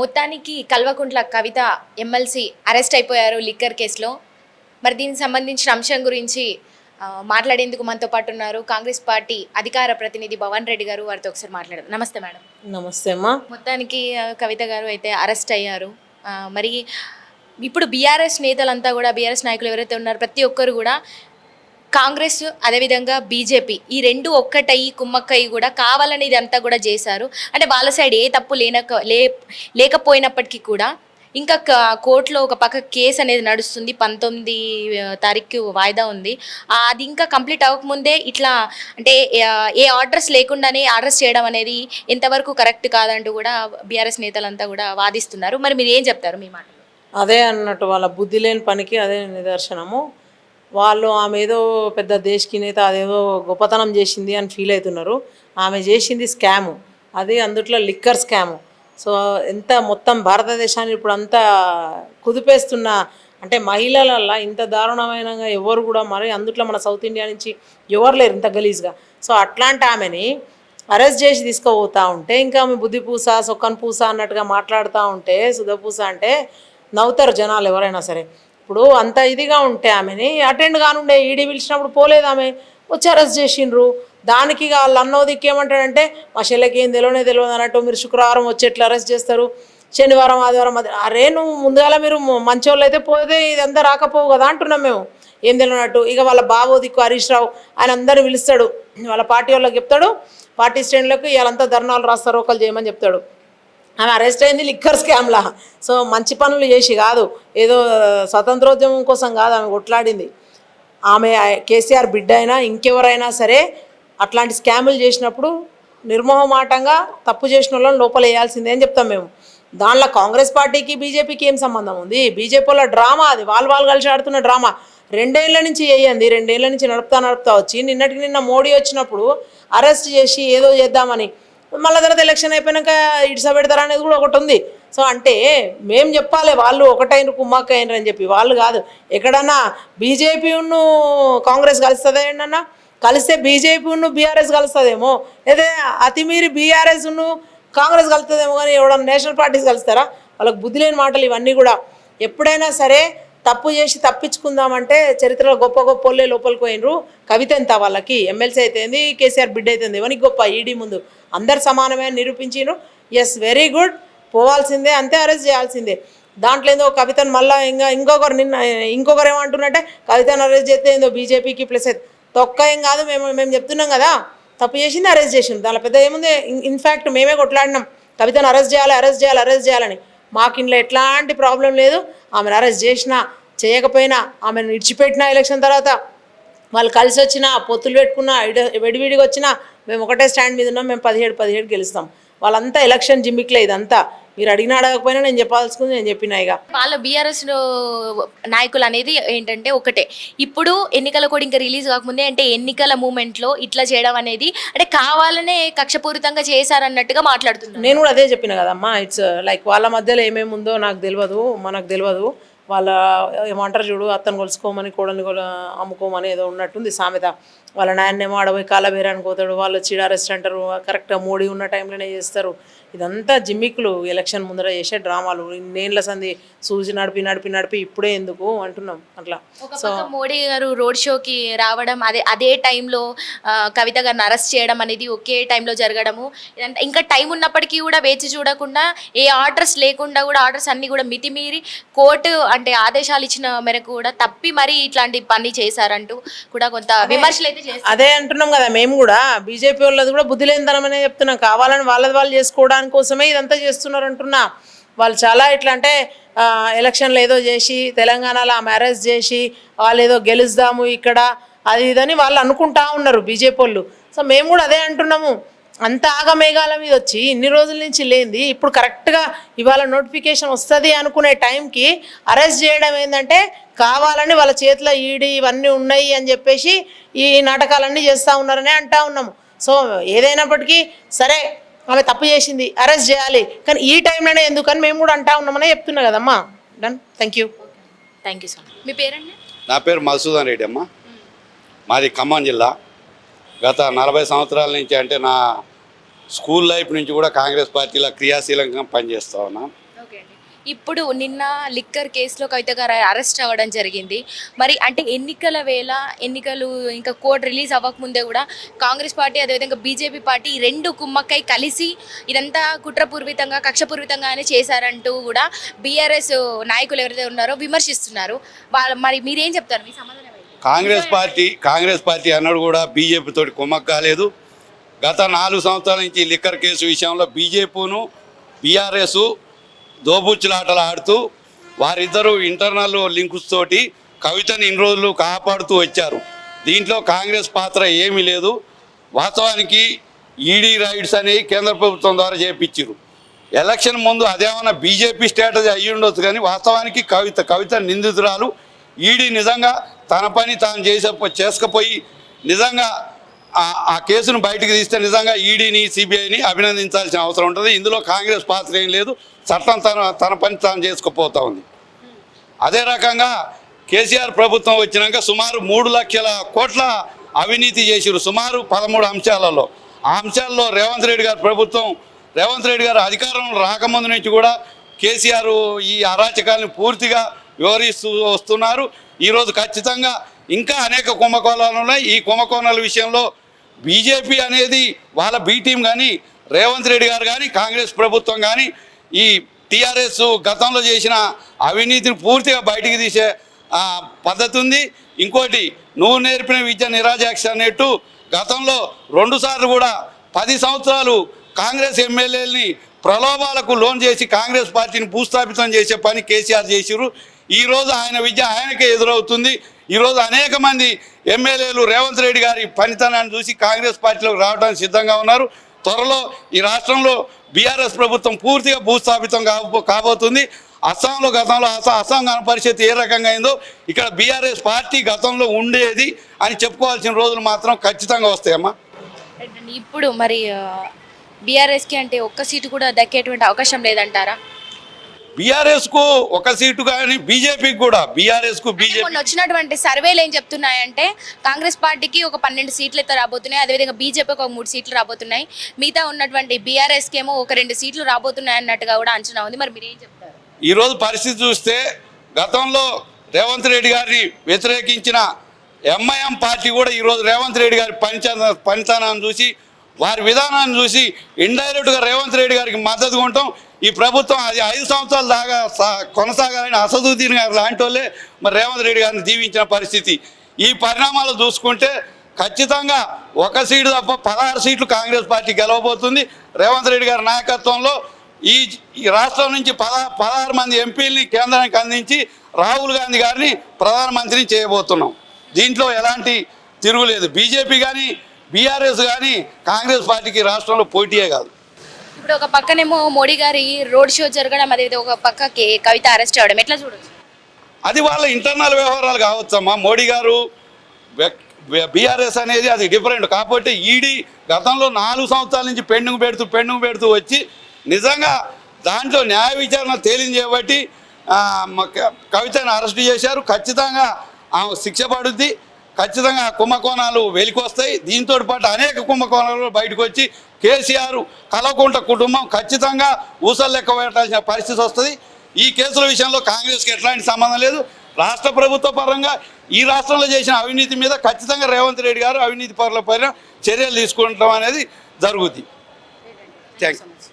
మొత్తానికి Kalvakuntla Kavitha MLC arrest అయిపోయారు liquor కేసులో. మరి దీనికి సంబంధించిన అంశం గురించి మాట్లాడేందుకు మనతో పాటు ఉన్నారు కాంగ్రెస్ పార్టీ అధికార ప్రతినిధి భవన్ రెడ్డి గారు. వారితో ఒకసారి మాట్లాడదాం. నమస్తే మేడం. నమస్తే అమ్మా. మొత్తానికి కవిత గారు అయితే అరెస్ట్ అయ్యారు. మరి ఇప్పుడు బీఆర్ఎస్ నేతలంతా కూడా బీఆర్ఎస్ నాయకులు ఎవరైతే ఉన్నారో ప్రతి ఒక్కరు కూడా కాంగ్రెస్ అదేవిధంగా బీజేపీ ఈ రెండు ఒక్కటయి కుమ్మక్కయ్యి కూడా కావాలని ఇదంతా కూడా చేశారు. అంటే వాళ్ళ సైడ్ ఏ తప్పు లేనక లే లేకపోయినప్పటికీ కూడా ఇంకా కోర్టులో ఒక పక్క కేసు అనేది నడుస్తుంది. పంతొమ్మిది తారీఖు వాయిదా ఉంది. అది ఇంకా కంప్లీట్ అవ్వకముందే ఇట్లా అంటే ఏ ఆర్డర్స్ లేకుండానే ఆర్డర్స్ చేయడం అనేది ఎంతవరకు కరెక్ట్ కాదంటూ కూడా బీఆర్ఎస్ నేతలంతా కూడా వాదిస్తున్నారు. మరి మీరు ఏం చెప్తారు మీ మాట అదే అన్నట్టు వాళ్ళ బుద్ధి లేని పనికి అదే నిదర్శనము. వాళ్ళు ఆమె ఏదో పెద్ద దేశకి నేత అదేదో గొప్పతనం చేసింది అని ఫీల్ అవుతున్నారు. ఆమె చేసింది స్కాము అది అందుట్లో లిక్కర్ స్కాము సో ఎంత మొత్తం భారతదేశాన్ని ఇప్పుడు అంతా కుదిపేస్తున్న అంటే మహిళలల్లా ఇంత దారుణమైన ఎవరు కూడా మరి అందుట్లో మన సౌత్ ఇండియా నుంచి ఎవరు లేరు ఇంత గలీజ్గా. సో అట్లాంటి ఆమెని అరెస్ట్ చేసి తీసుకుపోతా ఉంటే ఇంకా ఆమె బుద్ధి పూస సొక్కన్ పూస అన్నట్టుగా మాట్లాడుతూ ఉంటే సుధపూస అంటే నవ్వుతారు జనాలు ఎవరైనా సరే. ఇప్పుడు అంత ఇదిగా ఉంటే ఆమెని అటెండ్ కానుండే ఈడీ పిలిచినప్పుడు పోలేదు ఆమె. వచ్చి అరెస్ట్ చేసిండ్రు. దానికి ఇక వాళ్ళు అన్నో దిక్కు ఏమంటాడంటే మా చెల్లెకి ఏం తెలియనే తెలియదు అన్నట్టు మీరు శుక్రవారం వచ్చి ఎట్లా అరెస్ట్ చేస్తారు? శనివారం ఆదివారం అది అరే నువ్వు ముందుగాల మీరు మంచోళ్ళు అయితే పోతే ఇదంతా రాకపోవు కదా అంటున్నాం మేము. ఏం తెలియనట్టు ఇక వాళ్ళ బాబు దిక్కు హరీష్ రావు ఆయన అందరిని పిలుస్తాడు. వాళ్ళ పార్టీ వాళ్ళకి చెప్తాడు. పార్టీ స్టాండ్లకు వీళ్ళంతా ధర్నాలు రాస్తారు ఒకళ్ళు చేయమని చెప్తాడు. ఆమె అరెస్ట్ అయింది లిక్కర్ స్కామ్లా సో మంచి పనులు చేసి కాదు ఏదో స్వతంత్రోద్యమం కోసం కాదు ఆమె కొట్లాడింది. ఆమె కేసీఆర్ బిడ్డ అయినా ఇంకెవరైనా సరే అట్లాంటి స్కాములు చేసినప్పుడు నిర్మోహమాటంగా తప్పు చేసిన వాళ్ళని లోపల వేయాల్సిందే అని చెప్తాం మేము. దానిలో కాంగ్రెస్ పార్టీకి బీజేపీకి ఏం సంబంధం ఉంది? బీజేపీ వాళ్ళ డ్రామా అది వాళ్ళు వాళ్ళు కలిసి ఆడుతున్న డ్రామా. రెండేళ్ళ నుంచి వేయండి రెండేళ్ళ నుంచి నడుపుతా నడుపుతా వచ్చి నిన్నటికి నిన్న మోడీ వచ్చినప్పుడు అరెస్ట్ చేసి ఏదో చేద్దామని మళ్ళీ తర్వాత ఎలక్షన్ అయిపోయాక ఇడిస పెడతారు అనేది కూడా ఒకటి ఉంది. సో అంటే మేం చెప్పాలి వాళ్ళు ఒకటైన కుమ్మక్క అయినరు అని చెప్పి. వాళ్ళు కాదు ఎక్కడన్నా బీజేపీ కాంగ్రెస్ కలుస్తుందా ఏంటన్నా? కలిస్తే బీజేపీ బీఆర్ఎస్ కలుస్తుందేమో. లేదా అతిమీరి బీఆర్ఎస్ ఉన్ను కాంగ్రెస్ కలుస్తుందేమో కానీ ఎవడన్నా నేషనల్ పార్టీస్ కలుస్తారా? వాళ్ళకి బుద్ధి లేని మాటలు ఇవన్నీ కూడా. ఎప్పుడైనా సరే తప్పు చేసి తప్పించుకుందామంటే చరిత్రలో గొప్ప గొప్ప వాళ్ళే లోపలికి పోయినరు. కవిత ఎంత వాళ్ళకి? ఎమ్మెల్సీ అయితేంది కేసీఆర్ బిడ్డ అయితేంది ఎవరికి గొప్ప ఈడీ ముందు. అందరు సమానమే నిరూపించిండ్రు. నిరూపించిను ఎస్ వెరీ గుడ్ పోవాల్సిందే అంతే అరెస్ట్ చేయాల్సిందే. దాంట్లో ఏందో కవితను మళ్ళీ ఇంకా ఇంకొకరు నిన్న ఇంకొకరు ఏమంటున్నట్టే కవితను అరెస్ట్ చేస్తే ఏందో బీజేపీకి ప్లస్ తొక్క ఏం కాదు మేము మేము చెప్తున్నాం కదా. తప్పు చేసింది అరెస్ట్ చేసింది దానిలో పెద్ద ఏముంది? ఇన్ఫ్యాక్ట్ మేమే కొట్లాడినాం. కవితను అరెస్ట్ చేయాలి అరెస్ట్ చేయాలి అరెస్ట్ చేయాలని. మాకు ఇంట్లో ఎట్లాంటి ప్రాబ్లం లేదు. ఆమెను అరెస్ట్ చేసినా చేయకపోయినా ఆమెను విడిచిపెట్టినా ఎలక్షన్ తర్వాత. వాళ్ళు కలిసి వచ్చినా పొత్తులు పెట్టుకున్నా విడివిడిగా వచ్చినా మేము ఒకటే స్టాండ్ మీద ఉన్నాం మేము పదిహేడు పదిహేడు గెలుస్తాం. వాళ్ళంతా ఎలక్షన్ జిమ్మిక్లే ఇదంతా. మీరు అడిగినా అడగకపోయినా నేను చెప్పాల్సుకుంది నేను చెప్పినా ఇక. వాళ్ళ బీఆర్ఎస్ నాయకులు అనేది ఏంటంటే ఒకటే. ఇప్పుడు ఎన్నికల కూడా ఇంకా రిలీజ్ కాకముందే అంటే ఎన్నికల మూమెంట్లో ఇట్లా చేయడం అనేది అంటే కావాలనే కక్షపూరితంగా చేశారన్నట్టుగా మాట్లాడుతున్నారు. నేను కూడా అదే చెప్పిన కదమ్మా ఇట్స్ లైక్ వాళ్ళ మధ్యలో ఏమేమి ఉందో నాకు తెలియదు మనకు తెలియదు. వాళ్ళ ఏమంటారు చూడు అత్తను కొలుసుకోమని కోడని కొల అమ్ముకోమని ఏదో ఉన్నట్టుంది సామెత. వాళ్ళ నాయన్నేమో ఆడపోయి కాలబేరానికి పోతాడు వాళ్ళు చీడ అరెస్ట్ అంటారు కరెక్ట్గా మోడీ ఉన్న టైంలోనే చేస్తారు. ఇదంతా జిమ్మిక్కులు ఎలక్షన్ ముందర చేసే డ్రామాలు. నేళ్ళ సంది సూజి నడిపి నడిపి నడిపి ఇప్పుడే ఎందుకు అంటున్నాం. అట్లా. పక్క మోడీ గారు రోడ్ షోకి రావడం అదే అదే టైంలో కవిత గారిని అరెస్ట్ చేయడం అనేది ఒకే టైంలో జరగడము. ఇదంతా ఇంకా టైం ఉన్నప్పటికీ కూడా వేచి చూడకుండా ఏ ఆర్డర్స్ లేకుండా కూడా ఆర్డర్స్ అన్ని కూడా మితిమీరి కోర్టు అంటే ఆదేశాలు ఇచ్చిన మేరకు కూడా తప్పి మరీ ఇట్లాంటి పని చేశారంటూ కూడా కొంత విమర్శలు అయితే అదే అంటున్నాం కదా మేము కూడా. బీజేపీ వాళ్ళది కూడా బుద్ధి లేనితనమనే చెప్తున్నాం. కావాలని వాళ్ళది వాళ్ళు చేసుకోవడానికి కోసమే ఇదంతా చేస్తున్నారు అంటున్నా వాళ్ళు చాలా ఎట్లా అంటే ఎలక్షన్లు ఏదో చేసి తెలంగాణలో ఆమె అరెస్ట్ చేసి వాళ్ళు ఏదో గెలుస్తాము ఇక్కడ అది ఇదని వాళ్ళు అనుకుంటా ఉన్నారు బీజేపీ వాళ్ళు. సో మేము కూడా అదే అంటున్నాము. అంత ఆగమేఘాల మీద వచ్చి ఇన్ని రోజుల నుంచి లేనిది ఇప్పుడు కరెక్ట్గా ఇవాళ నోటిఫికేషన్ వస్తుంది అనుకునే టైంకి అరెస్ట్ చేయడం ఏంటంటే కావాలని వాళ్ళ చేతిలో ఈడి ఇవన్నీ ఉన్నాయి అని చెప్పేసి ఈ నాటకాలన్నీ చేస్తూ ఉన్నారని అంటా ఉన్నాము. సో ఏదైనప్పటికీ సరే ఆమె తప్పు చేసింది అరెస్ట్ చేయాలి. కానీ ఈ టైంలోనే ఎందుకని మేము కూడా అంటా ఉన్నామని చెప్తున్నా కదమ్మా. Done thank you thank you so much మీ పేరండి? నా పేరు మధుసూదన్ రెడ్డి అమ్మ. మాది ఖమ్మం జిల్లా. గత నలభై సంవత్సరాల నుంచి అంటే నా స్కూల్ లైఫ్ నుంచి కూడా కాంగ్రెస్ పార్టీలో క్రియాశీలంగా పనిచేస్తూ అండి. ఇప్పుడు నిన్న లిక్కర్ కేసులో కవిత గారు అరెస్ట్ అవ్వడం జరిగింది. మరి అంటే ఎన్నికల వేళ ఎన్నికలు ఇంకా కోడ్ రిలీజ్ అవ్వకముందే కూడా కాంగ్రెస్ పార్టీ అదేవిధంగా బీజేపీ పార్టీ రెండు కుమ్మక్కై కలిసి ఇదంతా కుట్రపూర్వితంగా కక్షపూర్వితంగానే చేశారంటూ కూడా బీఆర్ఎస్ నాయకులు ఎవరైతే ఉన్నారో విమర్శిస్తున్నారు. వాళ్ళ మరి మీరేం చెప్తారు? మీ సమాధానం? కాంగ్రెస్ పార్టీ కాంగ్రెస్ పార్టీ అన్నాడు కూడా బీజేపీ తోటి కుమ్మక్క కాలేదు. గత నాలుగు సంవత్సరాల నుంచి లిక్కర్ కేసు విషయంలో బీజేపీను బీఆర్ఎస్ దోబుచ్చులాటలు ఆడుతూ వారిద్దరూ ఇంటర్నల్ లింక్స్ తోటి కవితని ఇన్ని రోజులు కాపాడుతూ వచ్చారు. దీంట్లో కాంగ్రెస్ పాత్ర ఏమీ లేదు. వాస్తవానికి ఈడీ రైడ్స్ అనేవి కేంద్ర ప్రభుత్వం ద్వారా చేపించారు ఎలక్షన్ ముందు అదేమన్నా బీజేపీ స్ట్రాటజీ అయ్యి ఉండొచ్చు కానీ వాస్తవానికి కవిత కవిత నిందితురాలు ఈడీ నిజంగా తన పని తాను చేసే చేసుకపోయి నిజంగా ఆ- ఆ కేసును బయటకు తీస్తే నిజంగా ఈడీని సిబిఐని అభినందించాల్సిన అవసరం ఉంటుంది. ఇందులో కాంగ్రెస్ పాత్ర ఏం లేదు. చట్టం తన తన పని తాను చేసుకుపోతా ఉంది. అదే రకంగా కేసీఆర్ ప్రభుత్వం వచ్చినాక సుమారు మూడు లక్షల కోట్ల అవినీతి చేసిరు సుమారు పదమూడు అంశాలలో. ఆ అంశాల్లో రేవంత్ రెడ్డి గారి ప్రభుత్వం రేవంత్ రెడ్డి గారు అధికారం రాకముందు నుంచి కూడా కేసీఆర్ ఈ అరాచకాలను పూర్తిగా వివరిస్తూ వస్తున్నారు. ఈరోజు ఖచ్చితంగా ఇంకా అనేక కుంభకోణాలు ఉన్నాయి. ఈ కుంభకోణాల విషయంలో బీజేపీ అనేది వాళ్ళ బీ టీం కానీ రేవంత్ రెడ్డి గారు కానీ కాంగ్రెస్ ప్రభుత్వం కానీ ఈ టీఆర్ఎస్ గతంలో చేసిన అవినీతిని పూర్తిగా బయటికి తీసే పద్ధతి ఉంది. ఇంకోటి నువ్వు నేర్పిన విద్య నిరాజాక్ష అనేట్టు గతంలో రెండుసార్లు కూడా పది సంవత్సరాలు కాంగ్రెస్ ఎమ్మెల్యేలని ప్రలోభాలకు లోన్ చేసి కాంగ్రెస్ పార్టీని భూస్థాపితం చేసే పని కేసీఆర్ చేసిరు ఈరోజు ఆయన విద్య ఆయనకే ఎదురవుతుంది. ఈరోజు అనేక మంది ఎమ్మెల్యేలు రేవంత్ రెడ్డి గారి పనితనాన్ని చూసి కాంగ్రెస్ పార్టీలోకి రావడానికి సిద్ధంగా ఉన్నారు. త్వరలో ఈ రాష్ట్రంలో బీఆర్ఎస్ ప్రభుత్వం పూర్తిగా భూస్థాపితం కాబో కాబోతుంది. అస్సాంలో గతంలో అసా అస్సాం గణ పరిస్థితి ఏ రకంగా అయిందో ఇక్కడ బీఆర్ఎస్ పార్టీ గతంలో ఉండేది అని చెప్పుకోవాల్సిన రోజులు మాత్రం ఖచ్చితంగా వస్తాయమ్మా. ఇప్పుడు మరి బీఆర్ఎస్కి అంటే ఒక్క సీటు కూడా దక్కేటువంటి అవకాశం లేదంటారా? బీఆర్ఎస్కు ఒక సీటు కానీ బీజేపీకి కూడా బీఆర్ఎస్కు బీజేపీ మొన్న వచ్చినటువంటి సర్వేలు ఏం చెప్తున్నాయంటే కాంగ్రెస్ పార్టీకి ఒక పన్నెండు సీట్లు అయితే రాబోతున్నాయి అదేవిధంగా బీజేపీకి ఒక మూడు సీట్లు రాబోతున్నాయి. మిగతా ఉన్నటువంటి బీఆర్ఎస్కి ఏమో ఒక రెండు సీట్లు రాబోతున్నాయి అన్నట్టుగా కూడా అంచనా ఉంది. మరి మీరు ఏం చెప్తారు? ఈరోజు పరిస్థితి చూస్తే గతంలో రేవంత్ రెడ్డి గారిని వ్యతిరేకించిన ఎంఐఎం పార్టీ కూడా ఈరోజు రేవంత్ రెడ్డి గారి పనిచ పనితనాన్ని చూసి వారి విధానాన్ని చూసి ఇండైరెక్ట్గా రేవంత్ రెడ్డి గారికి మద్దతు ఉండటం ఈ ప్రభుత్వం అది ఐదు సంవత్సరాలు దాకా సా- కొనసాగాలని అసదుద్దీన్ గారు లాంటి వాళ్ళే మరి రేవంత్ రెడ్డి గారిని దీవించిన పరిస్థితి. ఈ పరిణామాలు చూసుకుంటే ఖచ్చితంగా ఒక సీటు తప్ప పదహారు సీట్లు కాంగ్రెస్ పార్టీ గెలవబోతుంది. రేవంత్ రెడ్డి గారి నాయకత్వంలో ఈ ఈ రాష్ట్రం నుంచి పద పదహారు మంది ఎంపీలని కేంద్రానికి అందించి రాహుల్ గాంధీ గారిని ప్రధానమంత్రిని చేయబోతున్నాం. దీంట్లో ఎలాంటి తిరుగులేదు. బీజేపీ కానీ బీఆర్ఎస్ కానీ కాంగ్రెస్ పార్టీకి రాష్ట్రంలో పోటీయే కాదు. ఇప్పుడు ఒక పక్కనేమో మోడీ గారి రోడ్ షో జరగడం అదే ఒక పక్కకి కవిత అరెస్ట్ అవ్వడం ఎట్లా చూడొచ్చు? అది వాళ్ళ ఇంటర్నల్ వ్యవహారాలు కావచ్చమ్మా. మోడీ గారు బీఆర్ఎస్ అనేది అది డిఫరెంట్ కాబట్టి ఈడీ గతంలో నాలుగు సంవత్సరాల నుంచి పెండింగ్ పెడుతూ పెండింగ్ పెడుతూ వచ్చి నిజంగా దాంట్లో న్యాయ విచారణ తేలింది కవితను అరెస్ట్ చేశారు. ఖచ్చితంగా ఆమె శిక్ష పడుద్ది. ఖచ్చితంగా కుంభకోణాలు కుంభకోణాలు వెలికొస్తాయి. దీంతో పాటు అనేక కుంభకోణాలు బయటకు వచ్చి కేసీఆర్ కలవకుంట కుటుంబం ఖచ్చితంగా ఊసలు లెక్క పెట్టాల్సిన పరిస్థితి వస్తుంది. ఈ కేసుల విషయంలో కాంగ్రెస్కి ఎట్లాంటి సంబంధం లేదు. రాష్ట్ర ప్రభుత్వ పరంగా ఈ రాష్ట్రంలో చేసిన అవినీతి మీద ఖచ్చితంగా రేవంత్ రెడ్డి గారు అవినీతి పరుల పైన చర్యలు తీసుకుంటాం అనేది జరుగుతుంది థ్యాంక్ యూ.